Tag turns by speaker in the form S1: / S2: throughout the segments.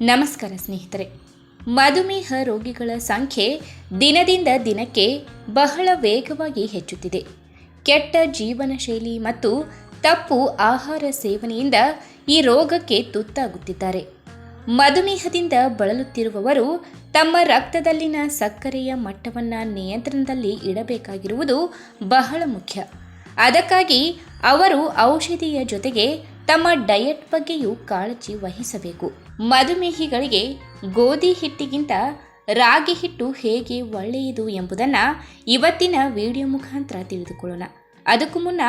S1: ನಮಸ್ಕಾರ ಸ್ನೇಹಿತರೆ. ಮಧುಮೇಹ ರೋಗಿಗಳ ಸಂಖ್ಯೆ ದಿನದಿಂದ ದಿನಕ್ಕೆ ಬಹಳ ವೇಗವಾಗಿ ಹೆಚ್ಚುತ್ತಿದೆ. ಕೆಟ್ಟ ಜೀವನ ಶೈಲಿ ಮತ್ತು ತಪ್ಪು ಆಹಾರ ಸೇವನೆಯಿಂದ ಈ ರೋಗಕ್ಕೆ ತುತ್ತಾಗುತ್ತಿದ್ದಾರೆ. ಮಧುಮೇಹದಿಂದ ಬಳಲುತ್ತಿರುವವರು ತಮ್ಮ ರಕ್ತದಲ್ಲಿನ ಸಕ್ಕರೆಯ ಮಟ್ಟವನ್ನು ನಿಯಂತ್ರಣದಲ್ಲಿ ಇಡಬೇಕಾಗಿರುವುದು ಬಹಳ ಮುಖ್ಯ. ಅದಕ್ಕಾಗಿ ಅವರು ಔಷಧಿಯ ಜೊತೆಗೆ ತಮ್ಮ ಡಯಟ್ ಬಗ್ಗೆಯೂ ಕಾಳಜಿ ವಹಿಸಬೇಕು. ಮಧುಮೇಹಿಗಳಿಗೆ ಗೋಧಿ ಹಿಟ್ಟಿಗಿಂತ ರಾಗಿ ಹಿಟ್ಟು ಹೇಗೆ ಒಳ್ಳೆಯದು ಎಂಬುದನ್ನು ಇವತ್ತಿನ ವಿಡಿಯೋ ಮುಖಾಂತರ ತಿಳಿದುಕೊಳ್ಳೋಣ. ಅದಕ್ಕೂ ಮುನ್ನ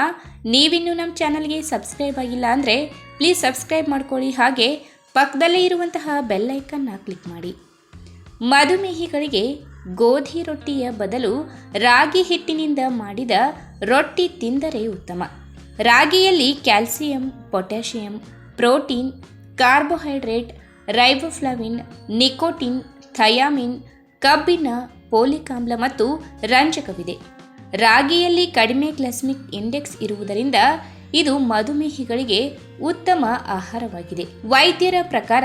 S1: ನೀವಿನ್ನೂ ನಮ್ಮ ಚಾನಲ್ಗೆ ಸಬ್ಸ್ಕ್ರೈಬ್ ಆಗಿಲ್ಲ ಅಂದರೆ ಪ್ಲೀಸ್ ಸಬ್ಸ್ಕ್ರೈಬ್ ಮಾಡ್ಕೊಳ್ಳಿ ಹಾಗೆ ಪಕ್ಕದಲ್ಲೇ ಇರುವಂತಹ ಬೆಲ್ಲೈಕನ್ನ ಕ್ಲಿಕ್ ಮಾಡಿ. ಮಧುಮೇಹಿಗಳಿಗೆ ಗೋಧಿ ರೊಟ್ಟಿಯ ಬದಲು ರಾಗಿ ಹಿಟ್ಟಿನಿಂದ ಮಾಡಿದ ರೊಟ್ಟಿ ತಿಂದರೆ ಉತ್ತಮ. ರಾಗಿಯಲ್ಲಿ calcium, potassium, protein carbohydrate, riboflavin, nicotine, thiamine, ಕಬ್ಬಿನ ಪೋಲಿಕ್ ಆಮ್ಲ ಮತ್ತು ರಂಜಕವಿದೆ. ರಾಗಿಯಲ್ಲಿ ಕಡಿಮೆ ಗ್ಲಸ್ಮಿಕ್ ಇಂಡೆಕ್ಸ್ ಇರುವುದರಿಂದ ಇದು ಮಧುಮೇಹಿಗಳಿಗೆ ಉತ್ತಮ ಆಹಾರವಾಗಿದೆ. ವೈದ್ಯರ ಪ್ರಕಾರ,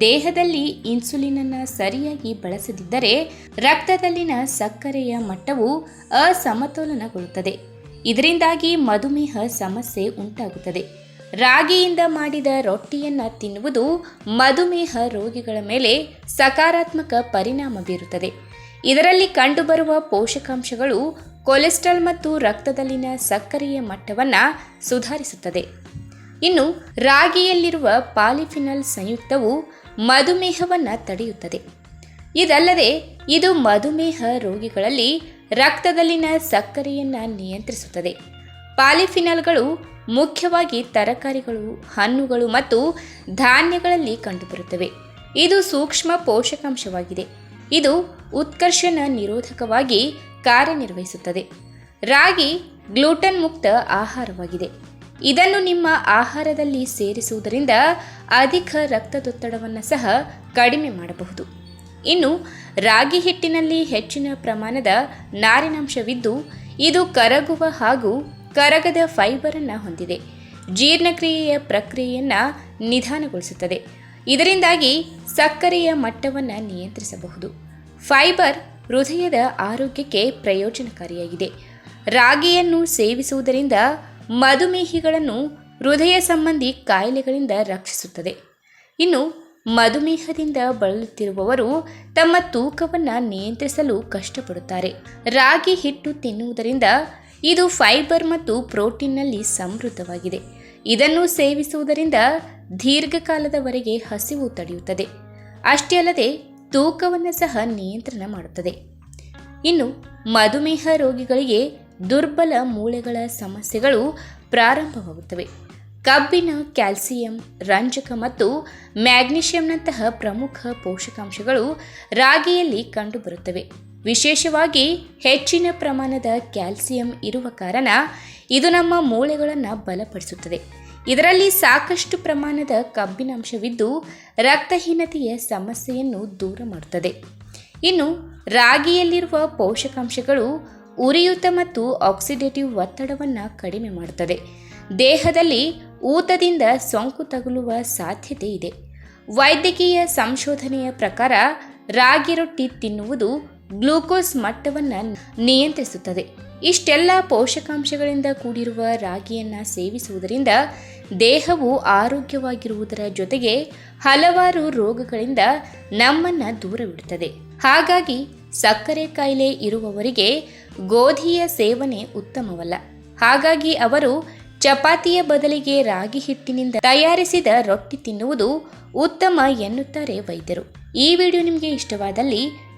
S1: ದೇಹದಲ್ಲಿ ಇನ್ಸುಲಿನ್ ಅನ್ನು ಸರಿಯಾಗಿ ಬಳಸದಿದ್ದರೆ ರಕ್ತದಲ್ಲಿನ ಸಕ್ಕರೆಯ ಮಟ್ಟವು ಅಸಮತೋಲನಗೊಳ್ಳುತ್ತದೆ. ಇದರಿಂದಾಗಿ ಮಧುಮೇಹ ಸಮಸ್ಯೆ ಉಂಟಾಗುತ್ತದೆ. ರಾಗಿಯಿಂದ ಮಾಡಿದ ರೊಟ್ಟಿಯನ್ನು ತಿನ್ನುವುದು ಮಧುಮೇಹ ರೋಗಿಗಳ ಮೇಲೆ ಸಕಾರಾತ್ಮಕ ಪರಿಣಾಮ ಬೀರುತ್ತದೆ. ಇದರಲ್ಲಿ ಕಂಡುಬರುವ ಪೋಷಕಾಂಶಗಳು ಕೊಲೆಸ್ಟ್ರಾಲ್ ಮತ್ತು ರಕ್ತದಲ್ಲಿನ ಸಕ್ಕರೆಯ ಮಟ್ಟವನ್ನು ಸುಧಾರಿಸುತ್ತದೆ. ಇನ್ನು ರಾಗಿಯಲ್ಲಿರುವ ಪಾಲಿಫಿನಲ್ ಸಂಯುಕ್ತವು ಮಧುಮೇಹವನ್ನು ತಡೆಯುತ್ತದೆ. ಇದಲ್ಲದೆ ಇದು ಮಧುಮೇಹ ರೋಗಿಗಳಲ್ಲಿ ರಕ್ತದಲ್ಲಿನ ಸಕ್ಕರೆಯನ್ನು ನಿಯಂತ್ರಿಸುತ್ತದೆ. ಪಾಲಿಫಿನಲ್ಗಳು ಮುಖ್ಯವಾಗಿ ತರಕಾರಿಗಳು, ಹಣ್ಣುಗಳು ಮತ್ತು ಧಾನ್ಯಗಳಲ್ಲಿ ಕಂಡುಬರುತ್ತವೆ. ಇದು ಸೂಕ್ಷ್ಮ ಪೋಷಕಾಂಶವಾಗಿದೆ. ಇದು ಉತ್ಕರ್ಷಣ ನಿರೋಧಕವಾಗಿ ಕಾರ್ಯನಿರ್ವಹಿಸುತ್ತದೆ. ರಾಗಿ ಗ್ಲೂಟನ್ ಮುಕ್ತ ಆಹಾರವಾಗಿದೆ. ಇದನ್ನು ನಿಮ್ಮ ಆಹಾರದಲ್ಲಿ ಸೇರಿಸುವುದರಿಂದ ಅಧಿಕ ರಕ್ತದೊತ್ತಡವನ್ನು ಸಹ ಕಡಿಮೆ ಮಾಡಬಹುದು. ಇನ್ನು, ರಾಗಿ ಹಿಟ್ಟಿನಲ್ಲಿ ಹೆಚ್ಚಿನ ಪ್ರಮಾಣದ ನಾರಿನಾಂಶವಿದ್ದು, ಇದು ಕರಗುವ ಹಾಗೂ ಕರಗದ ಫೈಬರನ್ನು ಹೊಂದಿದೆ. ಜೀರ್ಣಕ್ರಿಯೆಯ ಪ್ರಕ್ರಿಯೆಯನ್ನು ನಿಧಾನಗೊಳಿಸುತ್ತದೆ. ಇದರಿಂದಾಗಿ ಸಕ್ಕರೆಯ ಮಟ್ಟವನ್ನು ನಿಯಂತ್ರಿಸಬಹುದು. ಫೈಬರ್ ಹೃದಯದ ಆರೋಗ್ಯಕ್ಕೆ ಪ್ರಯೋಜನಕಾರಿಯಾಗಿದೆ. ರಾಗಿಯನ್ನು ಸೇವಿಸುವುದರಿಂದ ಮಧುಮೇಹಿಗಳನ್ನು ಹೃದಯ ಸಂಬಂಧಿ ಕಾಯಿಲೆಗಳಿಂದ ರಕ್ಷಿಸುತ್ತದೆ. ಇನ್ನು ಮಧುಮೇಹದಿಂದ ಬಳಲುತ್ತಿರುವವರು ತಮ್ಮ ತೂಕವನ್ನು ನಿಯಂತ್ರಿಸಲು ಕಷ್ಟಪಡುತ್ತಾರೆ. ರಾಗಿ ಹಿಟ್ಟು ತಿನ್ನುವುದರಿಂದ ಇದು ಫೈಬರ್ ಮತ್ತು ಪ್ರೋಟೀನ್ನಲ್ಲಿ ಸಮೃದ್ಧವಾಗಿದೆ. ಇದನ್ನು ಸೇವಿಸುವುದರಿಂದ ದೀರ್ಘಕಾಲದವರೆಗೆ ಹಸಿವು ತಡೆಯುತ್ತದೆ. ಅಷ್ಟೇ ಅಲ್ಲದೆ ತೂಕವನ್ನು ಸಹ ನಿಯಂತ್ರಣ ಮಾಡುತ್ತದೆ. ಇನ್ನು ಮಧುಮೇಹ ರೋಗಿಗಳಿಗೆ ದುರ್ಬಲ ಮೂಳೆಗಳ ಸಮಸ್ಯೆಗಳು ಪ್ರಾರಂಭವಾಗುತ್ತವೆ. ಕಬ್ಬಿನ, ಕ್ಯಾಲ್ಸಿಯಂ, ರಂಜಕ ಮತ್ತು ಮ್ಯಾಗ್ನೀಷಿಯಂನಂತಹ ಪ್ರಮುಖ ಪೋಷಕಾಂಶಗಳು ರಾಗಿಯಲ್ಲಿ ಕಂಡುಬರುತ್ತವೆ. ವಿಶೇಷವಾಗಿ ಹೆಚ್ಚಿನ ಪ್ರಮಾಣದ ಕ್ಯಾಲ್ಸಿಯಂ ಇರುವ ಕಾರಣ ಇದು ನಮ್ಮ ಮೂಳೆಗಳನ್ನು ಬಲಪಡಿಸುತ್ತದೆ. ಇದರಲ್ಲಿ ಸಾಕಷ್ಟು ಪ್ರಮಾಣದ ಕಬ್ಬಿನಾಂಶವಿದ್ದು ರಕ್ತಹೀನತೆಯ ಸಮಸ್ಯೆಯನ್ನು ದೂರ ಮಾಡುತ್ತದೆ. ಇನ್ನು ರಾಗಿಯಲ್ಲಿರುವ ಪೋಷಕಾಂಶಗಳು ಉರಿಯೂತ ಮತ್ತು ಆಕ್ಸಿಡೇಟಿವ್ ಒತ್ತಡವನ್ನು ಕಡಿಮೆ ಮಾಡುತ್ತದೆ. ದೇಹದಲ್ಲಿ ಊತದಿಂದ ಸೋಂಕು ತಗುಲುವ ಸಾಧ್ಯತೆ ಇದೆ. ವೈದ್ಯಕೀಯ ಸಂಶೋಧನೆಯ ಪ್ರಕಾರ ರಾಗಿ ರೊಟ್ಟಿ ತಿನ್ನುವುದು ಗ್ಲೂಕೋಸ್ ಮಟ್ಟವನ್ನು ನಿಯಂತ್ರಿಸುತ್ತದೆ. ಇಷ್ಟೆಲ್ಲ ಪೋಷಕಾಂಶಗಳಿಂದ ಕೂಡಿರುವ ರಾಗಿಯನ್ನು ಸೇವಿಸುವುದರಿಂದ ದೇಹವು ಆರೋಗ್ಯವಾಗಿರುವುದರ ಜೊತೆಗೆ ಹಲವಾರು ರೋಗಗಳಿಂದ ನಮ್ಮನ್ನು ದೂರವಿಡುತ್ತದೆ. ಹಾಗಾಗಿ ಸಕ್ಕರೆ ಕಾಯಿಲೆ ಇರುವವರಿಗೆ ಗೋಧಿಯ ಸೇವನೆ ಉತ್ತಮವಲ್ಲ. ಹಾಗಾಗಿ ಅವರು ಚಪಾತಿಯ ಬದಲಿಗೆ ರಾಗಿ ಹಿಟ್ಟಿನಿಂದ ತಯಾರಿಸಿದ ರೊಟ್ಟಿ ತಿನ್ನುವುದು ಉತ್ತಮ ಎನ್ನುತ್ತಾರೆ ವೈದ್ಯರು. ಈ ವಿಡಿಯೋ ನಿಮಗೆ ಇಷ್ಟವಾದಲ್ಲಿ